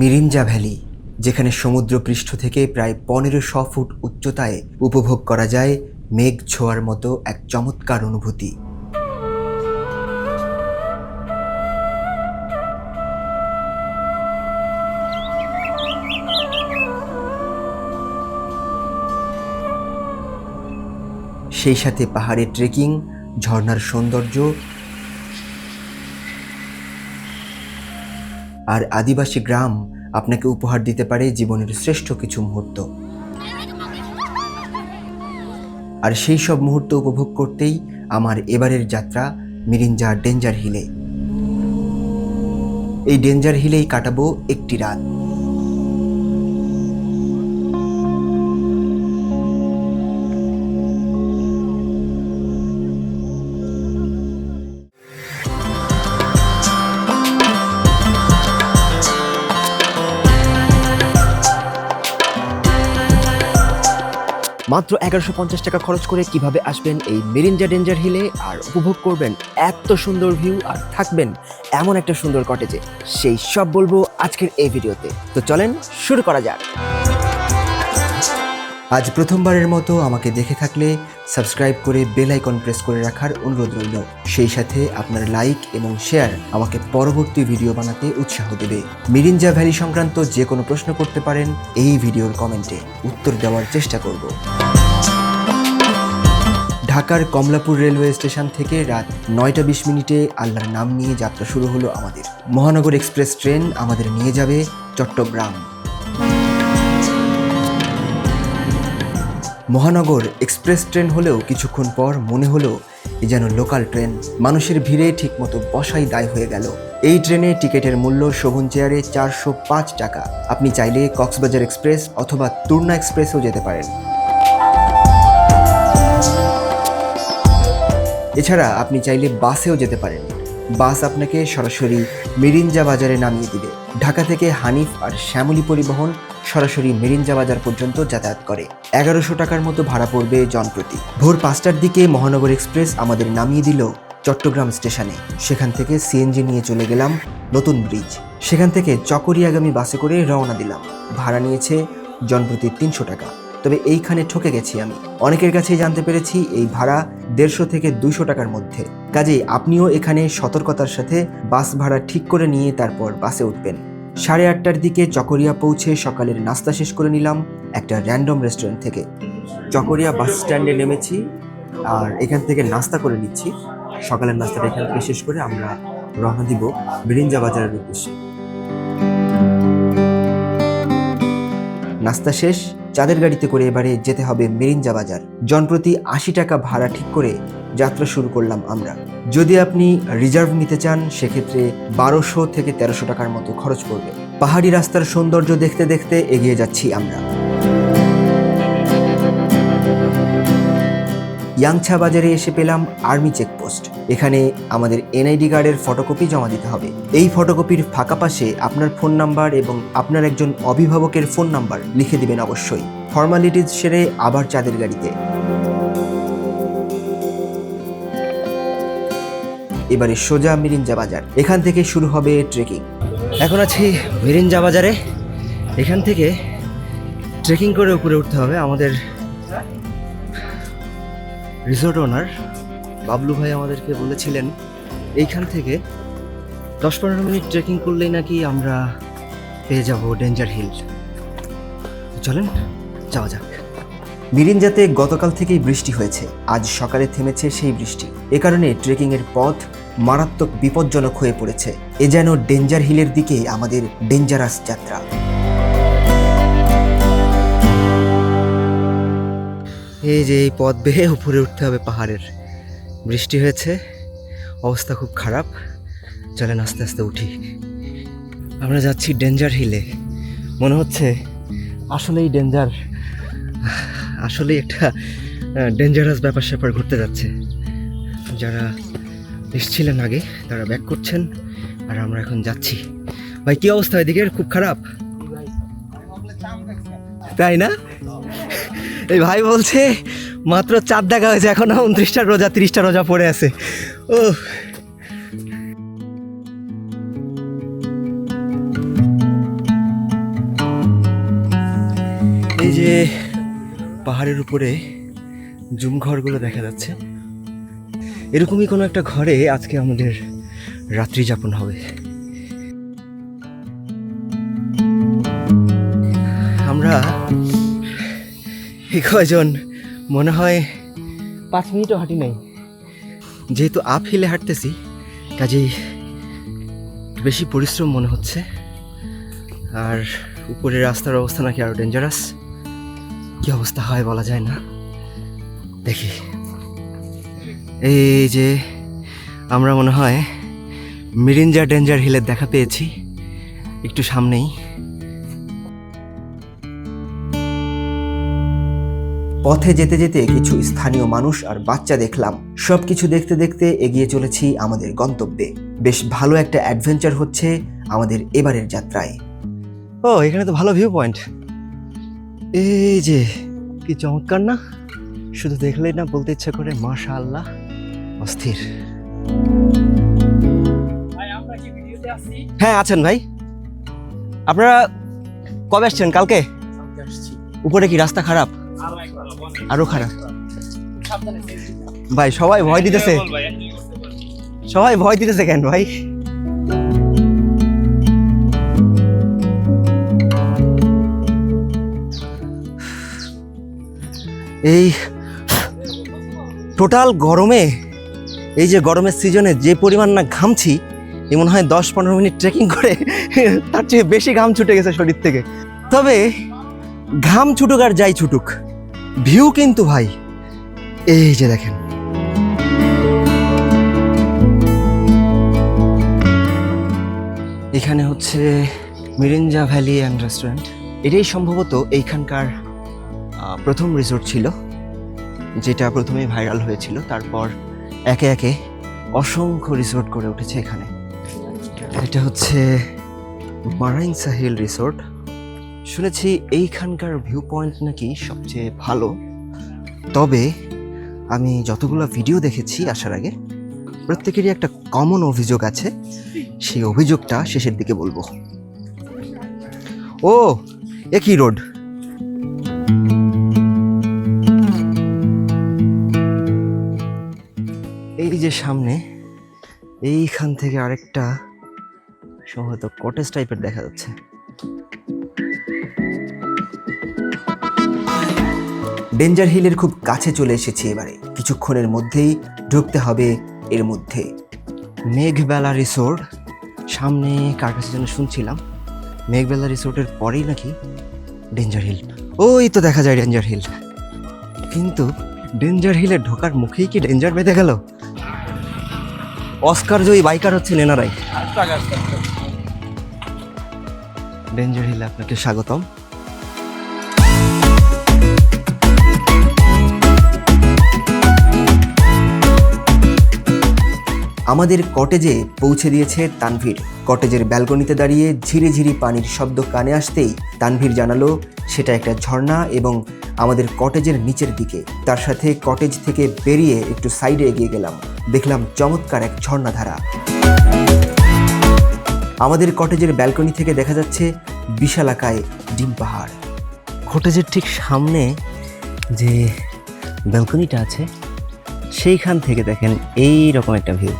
Mirinja valley, যেখানে সমুদ্রপৃষ্ঠ থেকে প্রায় পনেরোশো ফুট উচ্চতায় উপভোগ করা যায় মেঘ ছোঁয়ার মতো এক চমৎকার অনুভূতি। সেই সাথে পাহাড়ে ট্রেকিং ঝর্ণার সৌন্দর্য আর আদিবাসী গ্রাম আপনাকে উপহার দিতে পারে জীবনের শ্রেষ্ঠ কিছু মুহূর্ত। আর সেই সব মুহূর্ত উপভোগ করতেই আমার এবারের যাত্রা মিরিঞ্জা ডেঞ্জার হিলে। এই ডেঞ্জার হিলেই কাটাবো একটি রাত। মাত্র এগারোশো পঞ্চাশ টাকা খরচ করে কীভাবে আসবেন এই মেরিঞ্জা ডেঞ্জার হিলে আর উপভোগ করবেন এত সুন্দর ভিউ আর থাকবেন এমন একটা সুন্দর কটেজে, সেই সব বলব আজকের এই ভিডিওতে। তো চলেন শুরু করা যাক। আজ প্রথমবারের মতো আমাকে দেখে থাকলে সাবস্ক্রাইব করে বেল আইকন প্রেস করে রাখার অনুরোধ রইল। সেই সাথে আপনার লাইক এবং শেয়ার আমাকে পরবর্তী ভিডিও বানাতে উৎসাহ দেবে। মিরিঞ্জা ভ্যালি সংক্রান্ত যে কোনো প্রশ্ন করতে পারেন এই ভিডিওর কমেন্টে উত্তর দেওয়ার চেষ্টা করব। ঢাকার কমলাপুর রেলওয়ে স্টেশন থেকে রাত নয়টা বিশ মিনিটে আল্লাহর নাম নিয়ে যাত্রা শুরু হলো আমাদের। মহানগর এক্সপ্রেস ট্রেন আমাদের নিয়ে যাবে চট্টগ্রাম। মহানগর এক্সপ্রেস ট্রেন হলেও কিছুক্ষণ পর মনে হলো এ যেন লোকাল ট্রেন। মানুষের ভিড়ে ঠিকমতো বসাই দায় হয়ে গেল। এই ট্রেনে টিকিটের মূল্য শোভন চেয়ারে চারশো পাঁচ টাকা। আপনি চাইলে কক্সবাজার এক্সপ্রেস অথবা তুর্না এক্সপ্রেসেও যেতে পারেন। এছাড়া আপনি চাইলে বাসেও যেতে পারেন। বাস আপনাকে সরাসরি মিরিঞ্জা বাজারে নামিয়ে দিবে। ঢাকা থেকে হানিফ আর শ্যামলী পরিবহন সরাসরি মিরিঞ্জা বাজার পর্যন্ত যাতায়াত করে। এগারোশো টাকার মতো ভাড়া পড়বে জনপ্রতি। ভোর পাঁচটার দিকে মহানগর এক্সপ্রেস আমাদের নামিয়ে দিল চট্টগ্রাম স্টেশনে। সেখান থেকে সিএনজি নিয়ে চলে গেলাম নতুন ব্রিজ। সেখান থেকে চকরিয়াগামী বাসে করে রওনা দিলাম। ভাড়া নিয়েছে জনপ্রতি তিনশো টাকা। তবে এইখানে ঠকে গেছি আমি। অনেকের কাছেই জানতে পেরেছি এই ভাড়া দেড়শো থেকে দুইশো টাকার মধ্যে। কাজেই আপনিও এখানে সতর্কতার সাথে বাস ভাড়া ঠিক করে নিয়ে তারপর বাসে উঠবেন। সাড়ে আটটার দিকে চকরিয়া পৌঁছে সকালের নাস্তা শেষ করে নিলাম একটা র্যান্ডম রেস্টুরেন্ট থেকে। চকরিয়া বাস স্ট্যান্ডে নেমেছি আর এখান থেকে নাস্তা করে নিচ্ছি। সকালের নাস্তাটা এখান থেকে শেষ করে আমরা রওনা দিব বিরিঞ্জা বাজারের উদ্দেশ্যে। নাস্তা শেষ চাঁদের গাড়িতে করে এবারে যেতে হবে মেরিঞ্জা বাজার। জনপ্রতি আশি টাকা ভাড়া ঠিক করে যাত্রা শুরু করলাম আমরা। যদি আপনি রিজার্ভ নিতে চান, সেক্ষেত্রে বারোশো থেকে তেরোশো টাকার মতো খরচ পড়বে। পাহাড়ি রাস্তার সৌন্দর্য দেখতে দেখতে এগিয়ে যাচ্ছি আমরা। ইয়াংছা বাজারে এসে পেলাম আর্মি চেকপোস্ট। এখানে আমাদের এনআইডি কার্ডের ফটোকপি জমা দিতে হবে। এই ফটোকপির ফাঁকা পাশে আপনার ফোন নাম্বার এবং আপনার একজন অভিভাবকের ফোন নাম্বার লিখে দিবেন অবশ্যই। ফর্মালিটিজ সেরে আবার চাঁদের গাড়িতে। এবারে সোজা মিরিঞ্জা বাজার। এখান থেকে শুরু হবে ট্রেকিং এখন আছি মিরিঞ্জা বাজারে। এখান থেকে ট্রেকিং করে উপরে উঠতে হবে আমাদের রিসোর্ট ওনার। বাবলু ভাই আমাদেরকে বলেছিলেন, এইখান থেকে দশ পনেরো মিনিট ট্রেকিং করলেই নাকি আমরা পেয়ে যাব ডেঞ্জার হিল চলেন, যাওয়া যাক। মিরিঞ্জাতে গতকাল থেকেই বৃষ্টি হয়েছে। আজ সকালে থেমেছে সেই বৃষ্টি। এ কারণে ট্রেকিংয়ের পথ মারাত্মক বিপজ্জনক হয়ে পড়েছে। এ যেন ডেঞ্জার হিলের দিকে আমাদের ডেঞ্জারাস যাত্রা। এই যে এই পথ বেয়ে উপরে উঠতে হবে পাহাড়ের। বৃষ্টি হয়েছে, অবস্থা খুব খারাপ। চলেন আস্তে আস্তে উঠি। আমরা যাচ্ছি ডেঞ্জার হিলে। মনে হচ্ছে আসলেই ডেঞ্জার, আসলেই একটা ডেঞ্জারাস ব্যাপার স্যাপার ঘুরতে যাচ্ছে। যারা এসছিলেন আগে, তারা ব্যাক করছেন, আর আমরা এখন যাচ্ছি। ভাই, কী অবস্থা এদিকে খুব খারাপ। তাই না? এই ভাই বলছে, মাত্র চার দেখা হয়েছে, এখন উনত্রিশটা রোজা, তিরিশটা রোজা পড়ে আছে। ও এই যে পাহাড়ের উপরে জুম ঘরগুলো দেখা যাচ্ছে, এরকমই কোনো একটা ঘরে আজকে আমাদের রাত্রি যাপন হবে। আমরা এই কয়জন? মনে হয় পাঁচ মিনিটও হাঁটি নাই। যেহেতু আপ হিলে হাঁটতেছি, কাজেই বেশি পরিশ্রম মনে হচ্ছে। আর উপরের রাস্তার অবস্থা নাকি আরও ডেঞ্জারাস কী অবস্থা হয় বলা যায় না। দেখি। এই যে আমরা মনে হয় মিরিঞ্জা ডেঞ্জার হিলের দেখা পেয়েছি। একটু সামনেই। পথে যেতে যেতে কিছু স্থানীয় মানুষ আর বাচ্চা দেখলাম। সব কিছু দেখতে দেখতে এগিয়ে চলেছি আমাদের গন্তব্যে। বেশ ভালো একটা অ্যাডভেঞ্চার হচ্ছে আমাদের এবারের যাত্রায়। ও এখানে তো ভালো ভিউ পয়েন্ট এই যে কি চমৎকার না? শুধু দেখলেই না বলতে ইচ্ছা করে মাশা আল্লাহ অস্থির। ভাই আমরা কি ভিডিওতে আসছি? হ্যাঁ আছেন ভাই। আপনারা কবে আসছেন কালকে? উপরে কি রাস্তা খারাপ? আরও খারাপ। ভাই সবাই ভয় দিতেছে। সবাই ভয় দিতেছে কেন ভাই? এই টোটাল গরমে এই যে গরমের সিজনে যে পরিমাণ না ঘামছি এ মনে হয় দশ পনেরো মিনিট ট্রেকিং করে তার চেয়ে বেশি ঘাম ছুটে গেছে শরীর থেকে। তবে ঘাম ছুটুক আর যাই ছুটুক। ভিউ কিন্তু ভাই, এই যে দেখেন। এখানে হচ্ছে মিরিঞ্জা ভ্যালি অ্যান্ড রেস্টুরেন্ট। এটাই সম্ভবত এইখানকার প্রথম রিসোর্ট ছিল, যেটা প্রথমে ভাইরাল হয়েছিল। তারপর একে একে অসংখ্য রিসোর্ট করে উঠেছে এখানে। এটা হচ্ছে মারাইন সাহিল রিসোর্ট। শুনেছি এইখানকার ভিউ পয়েন্ট নাকি সবচেয়ে ভালো। তবে আমি যতগুলো ভিডিও দেখেছি আসার আগে, প্রত্যেকেরই একটা কমন অভিযোগ আছে। সেই অভিযোগটা শেষের দিকে বলব। ও একই রোড এই যে সামনে, এইখান থেকে আরেকটা, সম্ভবত কটেজ টাইপের দেখা যাচ্ছে। ডেঞ্জার হিলের খুব কাছে চলে এসেছি এবারে। কিছুক্ষণের মধ্যেই ঢুকতে হবে এর মধ্যে। মেঘবেলা রিসোর্ট সামনে কার কাছে যেন শুনছিলাম। মেঘবেলা রিসোর্টের পরেই নাকি ডেঞ্জার হিল ওই তো দেখা যায় ডেঞ্জার হিল কিন্তু ডেঞ্জার হিলে ঢোকার মুখেই কি ডেঞ্জার বেঁধে গেল? অস্কার জয়ী বাইকার হচ্ছেন এনারাই আসতে হবে। ডেঞ্জার হিলে আপনাকে স্বাগতম। আমাদের কটেজে পৌঁছে দিয়েছে তানভীর। কটেজের ব্যালকনিতে দাঁড়িয়ে ঝিরি ঝিরি পানির শব্দ কানে আসতেই তানভীর জানালো, সেটা একটা ঝর্ণা এবং আমাদের কটেজের নিচের দিকে। তার সাথে কটেজ থেকে বেরিয়ে একটু সাইডে এগিয়ে গেলাম। দেখলাম চমৎকার এক ঝর্ণাধারা। আমাদের কটেজের ব্যালকনি থেকে দেখা যাচ্ছে বিশালাকায় ডিম পাহাড়। কটেজের ঠিক সামনে যে ব্যালকনিটা আছে, সেইখান থেকে দেখেন এই রকম একটা ভিউ।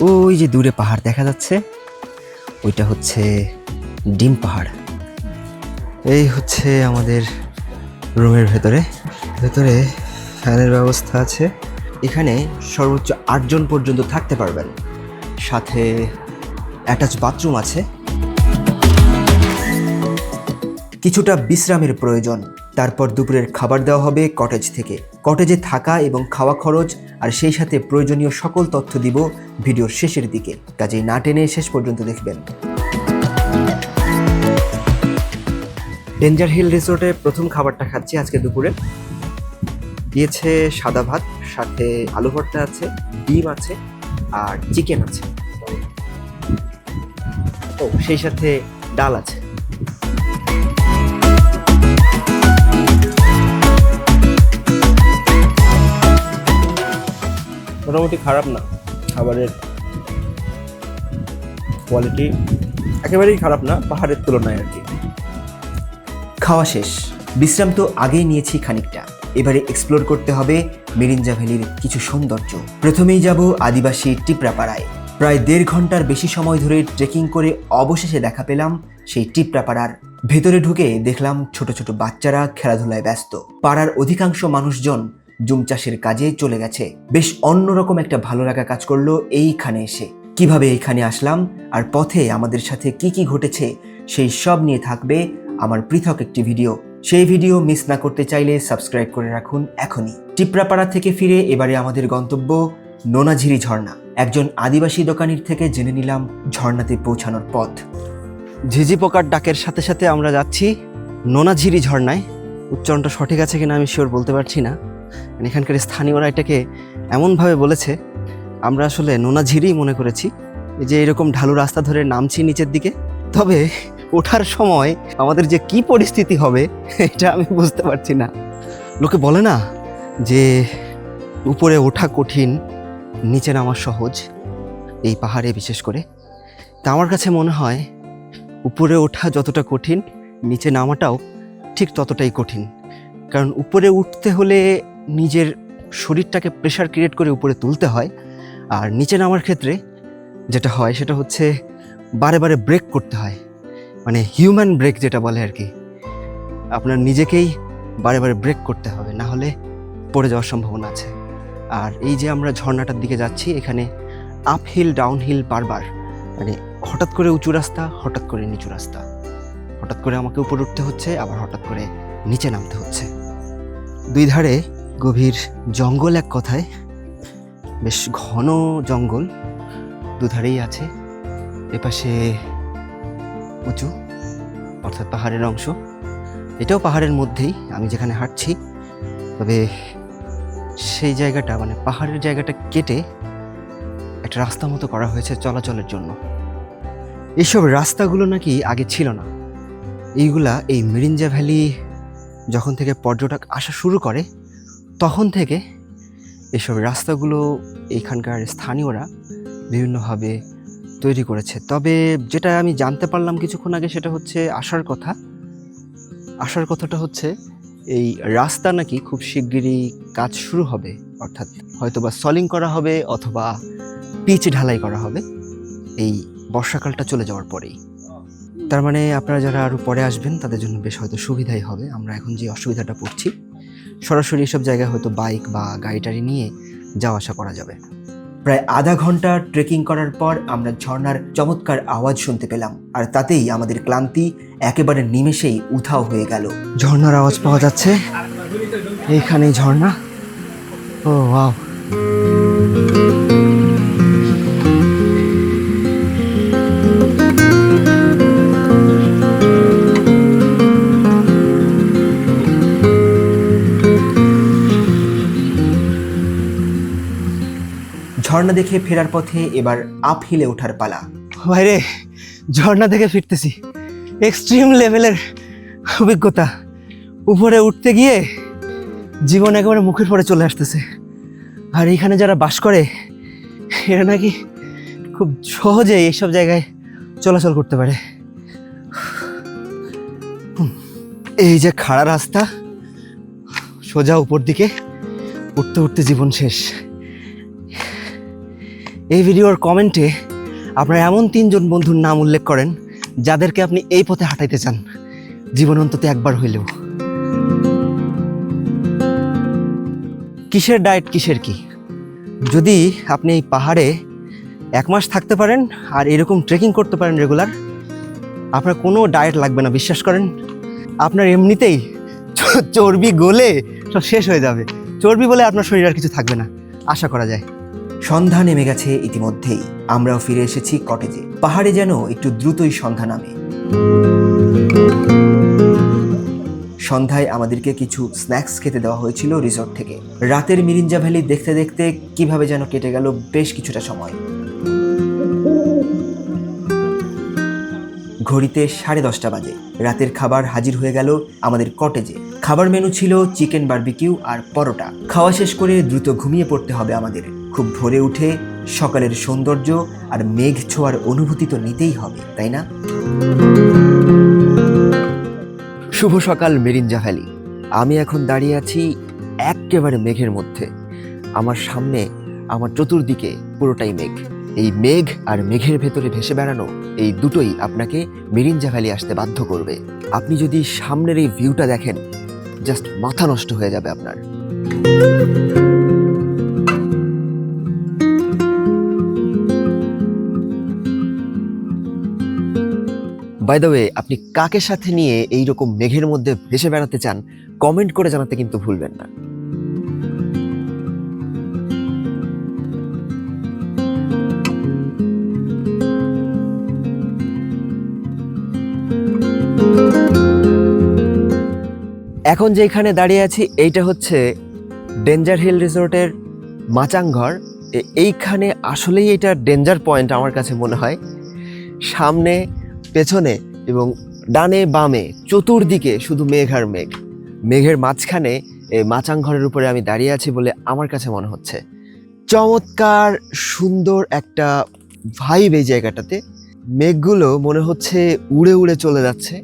ওই যে দূরে পাহাড় দেখা যাচ্ছে, ওইটা হচ্ছে ডিম পাহাড়। এই হচ্ছে আমাদের রুমের ভেতরে। ভেতরে ফ্যানের ব্যবস্থা আছে। এখানে সর্বোচ্চ আটজন পর্যন্ত থাকতে পারবেন। সাথে অ্যাটাচ বাথরুম আছে। কিছুটা বিশ্রামের প্রয়োজন। তারপর দুপুরের খাবার দেওয়া হবে কটেজ থেকে। কটেজে থাকা এবং খাওয়া খরচ আর সেই সাথে প্রয়োজনীয় সকল তথ্য দিব ভিডিওর শেষের দিকে। কাজেই না টেনে শেষ পর্যন্ত দেখবেন। ডেঞ্জার হিল রিসোর্টে প্রথম খাবারটা খাচ্ছি আজকে দুপুরে। দিয়েছে সাদা ভাত, সাথে আলু ভর্তা আছে, ডিম আছে, আর চিকেন আছে। ও, সেই সাথে ডাল আছে। মোটামুটি খারাপ না। খাবারের কোয়ালিটি একেবারেই খারাপ না, পাহাড়ের তুলনায় আর কি। খাওয়া শেষ। বিশ্রাম তো আগেই নিয়েছি খানিকটা। এবারে এক্সপ্লোর করতে হবে মেরিঞ্জা ভ্যালির কিছু সৌন্দর্য। প্রথমেই যাব আদিবাসী টিপরাপাড়ায়। প্রায় দেড় ঘণ্টার বেশি সময় ধরে ট্রেকিং করে অবশেষে দেখা পেলাম সেই টিপরাপাড়ার। ভেতরে ঢুকে দেখলাম ছোট ছোট বাচ্চারা খেলাধুলায় ব্যস্ত। পাড়ার অধিকাংশ মানুষজন জুম চাষের কাজে চলে গেছে। বেশ অন্যরকম একটা ভালো লাগা কাজ করল এইখানে এসে। কীভাবে এইখানে আসলাম আর পথে আমাদের সাথে কি কি ঘটেছে, সেই সব নিয়ে থাকবে আমার পৃথক একটি ভিডিও। সেই ভিডিও মিস না করতে চাইলে সাবস্ক্রাইব করে রাখুন এখনই। টিপরাপাড়া থেকে ফিরে এবারে আমাদের গন্তব্য নোনাঝিরি ঝর্ণা। একজন আদিবাসী দোকানির থেকে জেনে নিলাম ঝর্ণাতে পৌঁছানোর পথ। ঝিঝি পোকার ডাকের সাথে সাথে আমরা যাচ্ছি নোনাঝিরি ঝর্ণায়। উচ্চারণটা সঠিক আছে কিনা আমি শিওর বলতে পারছি না। এখানকার স্থানীয়রা এটাকে এমনভাবে বলেছে, আমরা আসলে নোনাঝিরি মনে করেছি যে এরকম ঢালু রাস্তা ধরে নামছি নিচের দিকে, তবে ওঠার সময় আমাদের যে কি পরিস্থিতি হবে, এটা আমি বুঝতে পারছি না। লোকে বলে না যে উপরে ওঠা কঠিন, নিচে নামা সহজ, এই পাহাড়ে বিশেষ করে। তা আমার কাছে মনে হয়, উপরে ওঠা যতটা কঠিন, নিচে নামাটাও ঠিক ততটাই কঠিন। কারণ উপরে উঠতে হলে নিজের শরীরটাকে প্রেশার ক্রিয়েট করে উপরে তুলতে হয়। আর নিচে নামার ক্ষেত্রে যেটা হয় সেটা হচ্ছে বারে বারে ব্রেক করতে হয়। মানে হিউম্যান ব্রেক যেটা বলে আর কি। আপনার নিজেকেই বারে বারে ব্রেক করতে হবে, না হলে পড়ে যাওয়ার সম্ভাবনা আছে। আর এই যে আমরা ঝর্ণাটার দিকে যাচ্ছি, এখানে আপ হিল ডাউন হিল বারবার। মানে হঠাৎ করে উঁচু রাস্তা, হঠাৎ করে নিচু রাস্তা। হঠাৎ করে আমাকে উপরে উঠতে হচ্ছে, আবার হঠাৎ করে নিচে নামতে হচ্ছে। দুই ধারে গভীর জঙ্গল এক কথায়। বেশ ঘন জঙ্গল, দুধারেই আছে। এপাশে উঁচু, অর্থাৎ পাহাড়ের অংশ। এটাও পাহাড়ের মধ্যেই, আমি যেখানে হাঁটছি। তবে সেই জায়গাটা মানে পাহাড়ের জায়গাটা কেটে একটা রাস্তা মতো করা হয়েছে চলাচলের জন্য। এইসব রাস্তাগুলো নাকি আগে ছিল না। এইগুলা এই মিরিঞ্জা ভ্যালি যখন থেকে পর্যটক আসা শুরু করে তখন থেকে এসব রাস্তাগুলো এইখানকার স্থানীয়রা বিভিন্নভাবে তৈরি করেছে। তবে যেটা আমি জানতে পারলাম কিছুক্ষণ আগে সেটা হচ্ছে আসার কথা। আসার কথাটা হচ্ছে এই রাস্তা নাকি খুব শিগগিরই কাজ শুরু হবে। অর্থাৎ হয়তোবা সলিং করা হবে অথবা পিচ ঢালাই করা হবে। এই বর্ষাকালটা চলে যাওয়ার পরেই। তার মানে আপনারা যারা আরও পরে আসবেন তাদের জন্য বেশ হয়তো সুবিধাই হবে। আমরা এখন যে অসুবিধাটা পড়ছি সরাসরি এসব জায়গায় হয়তো বাইক বা গাড়িটারি নিয়ে যাওয়া আসা করা যাবে। প্রায় আধা ঘণ্টা ট্রেকিং করার পর আমরা ঝর্নার চমৎকার আওয়াজ শুনতে পেলাম, আর তাতেই আমাদের ক্লান্তি একেবারে নিমেষেই উধাও হয়ে গেল। ঝর্নার আওয়াজ পাওয়া যাচ্ছে? এইখানেই ঝর্ণা? ও, ওয়াও। ঝর্ণা দেখে ফেরার পথে এবার আপ হিলে ওঠার পালা। বাইরে ঝর্ণা দেখে ফিরতেছি। এক্সট্রিম লেভেলের অভিজ্ঞতা। উপরে উঠতে গিয়ে জীবন একেবারে মুখের পরে চলে আসতেছে। আর এখানে যারা বাস করে, এরা নাকি খুব সহজে এইসব জায়গায় চলাচল করতে পারে। এই যে খাড়া রাস্তা, সোজা উপর দিকে উঠতে উঠতে জীবন শেষ। এই ভিডিওর কমেন্টে আপনারা এমন তিনজন বন্ধুর নাম উল্লেখ করেন যাদেরকে আপনি এই পথে হাঁটাইতে চান। জীবন অন্তত একবার হইলেও। কিসের ডায়েট, কিসের কি? যদি আপনি এই পাহাড়ে এক মাস থাকতে পারেন আর এরকম ট্রেকিং করতে পারেন রেগুলার আপনার কোনো ডায়েট লাগবে না, বিশ্বাস করেন? আপনার এমনিতেই চর্বি গলে সব শেষ হয়ে যাবে। চর্বি বলে আপনার শরীরে আর কিছু থাকবে না, আশা করা যায়। সন্ধ্যা নেমে গেছে ইতিমধ্যেই। আমরাও ফিরে এসেছি কটেজে। পাহাড়ে যেন একটু দ্রুতই সন্ধ্যা নামে। সন্ধ্যায় আমাদেরকে কিছু স্ন্যাক্স খেতে দেওয়া হয়েছিল রিসোর্ট থেকে। রাতের মিরিঞ্জা ভ্যালি দেখতে দেখতে কীভাবে যেন কেটে গেল বেশ কিছুটা সময়। ঘড়িতে সাড়ে দশটা বাজে। রাতের খাবার হাজির হয়ে গেল আমাদের কটেজে। খাবার মেনু ছিল চিকেন বারবিকিউ আর পরোটা। খাওয়া শেষ করে দ্রুত ঘুমিয়ে পড়তে হবে আমাদের। খুব ভোরে উঠে সকালের সৌন্দর্য আর মেঘ ছোঁয়ার অনুভূতি তো নিতেই হবে, তাই না? শুভ সকাল মেরিঞ্জা ভ্যালি। আমি এখন দাঁড়িয়ে আছি একেবারে মেঘের মধ্যে। আমার সামনে, আমার চতুর্দিকে পুরোটাই মেঘ। এই মেঘ আর মেঘের ভেতরে ভেসে বেড়ানো এই দুটোই আপনাকে মেরিঞ্জা ভ্যালি আসতে বাধ্য করবে। আপনি যদি সামনের এই ভিউটা দেখেন, জাস্ট মাথা নষ্ট হয়ে যাবে আপনার। বাই দ্য ওয়ে আপনি কাকে সাথে নিয়ে এই রকম মেঘের মধ্যে ভেসে বেড়াতে চান কমেন্ট করে জানাতে কিন্তু ভুলবেন না। এখন যেখানে দাঁড়িয়ে আছি, এইটা হচ্ছে ডেঞ্জার হিল রিসোর্টের মাচাংঘর এইখানে আসলেই এটা ডেঞ্জার পয়েন্ট আমার কাছে মনে হয়। সামনে পেছনে এবং ডানে বামে চতুর্দিকে শুধু মেঘ আর মেঘ। মেঘের মাঝখানে এই মাচাং ঘরের উপরে আমি দাঁড়িয়ে আছি বলে আমার কাছে মনে হচ্ছে। চমৎকার, সুন্দর একটা ভাইব এই জায়গাটাতে। মেঘগুলো মনে হচ্ছে উড়ে উড়ে চলে যাচ্ছে।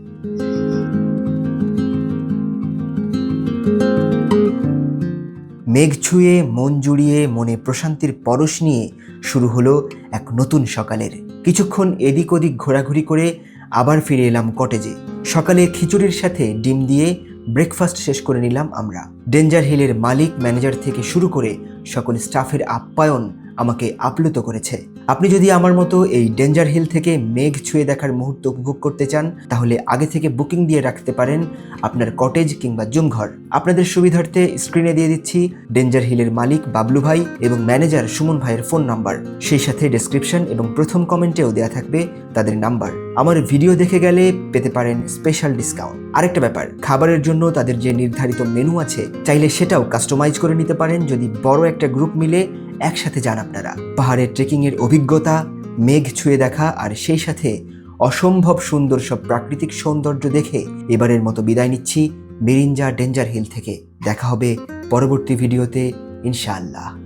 মেঘ ছুঁয়ে, মন জুড়িয়ে, মনে প্রশান্তির পরশ নিয়ে শুরু হলো এক নতুন সকালের। কিছুক্ষণ এদিক ওদিক ঘোরাঘুরি করে আবার ফিরে এলাম কটেজে। সকালে খিচুড়ির সাথে ডিম দিয়ে ব্রেকফাস্ট শেষ করে নিলাম আমরা। ডেঞ্জার হিলের মালিক ম্যানেজার থেকে শুরু করে সকল স্টাফের আপ্যায়ন আমাকে আপ্লুত করেছে। আপনি যদি আমার মতো এই ডেঞ্জার হিল থেকে মেঘ ছুঁয়ে দেখার মুহূর্ত উপভোগ করতে চান, তাহলে আগে থেকে বুকিং দিয়ে রাখতে পারেন আপনার কটেজ কিংবা জুম ঘর আপনাদের সুবিধার্থে স্ক্রিনে দিয়ে দিচ্ছি ডেঞ্জার হিলের মালিক বাবলু ভাই এবং ম্যানেজার সুমন ভাইয়ের ফোন নাম্বার সেই সাথে ডেসক্রিপশন এবং প্রথম কমেন্টেও দেওয়া থাকবে তাদের নাম্বার আমার ভিডিও দেখে গেলে পেতে পারেন স্পেশাল ডিসকাউন্ট আরেকটা ব্যাপার, খাবারের জন্য তাদের যে নির্ধারিত মেনু আছে, চাইলে সেটাও কাস্টমাইজ করে নিতে পারেন যদি বড় একটা গ্রুপ মিলে একসাথে যান আপনারা। পাহাড়ের ট্রেকিং এর অভিজ্ঞতা, মেঘ ছুঁয়ে দেখা আর সেই সাথে অসম্ভব সুন্দর সব প্রাকৃতিক সৌন্দর্য দেখে এবারের মতো বিদায় নিচ্ছি মিরিঞ্জা ডেঞ্জার হিল থেকে। দেখা হবে পরবর্তী ভিডিওতে, ইনশাআল্লাহ।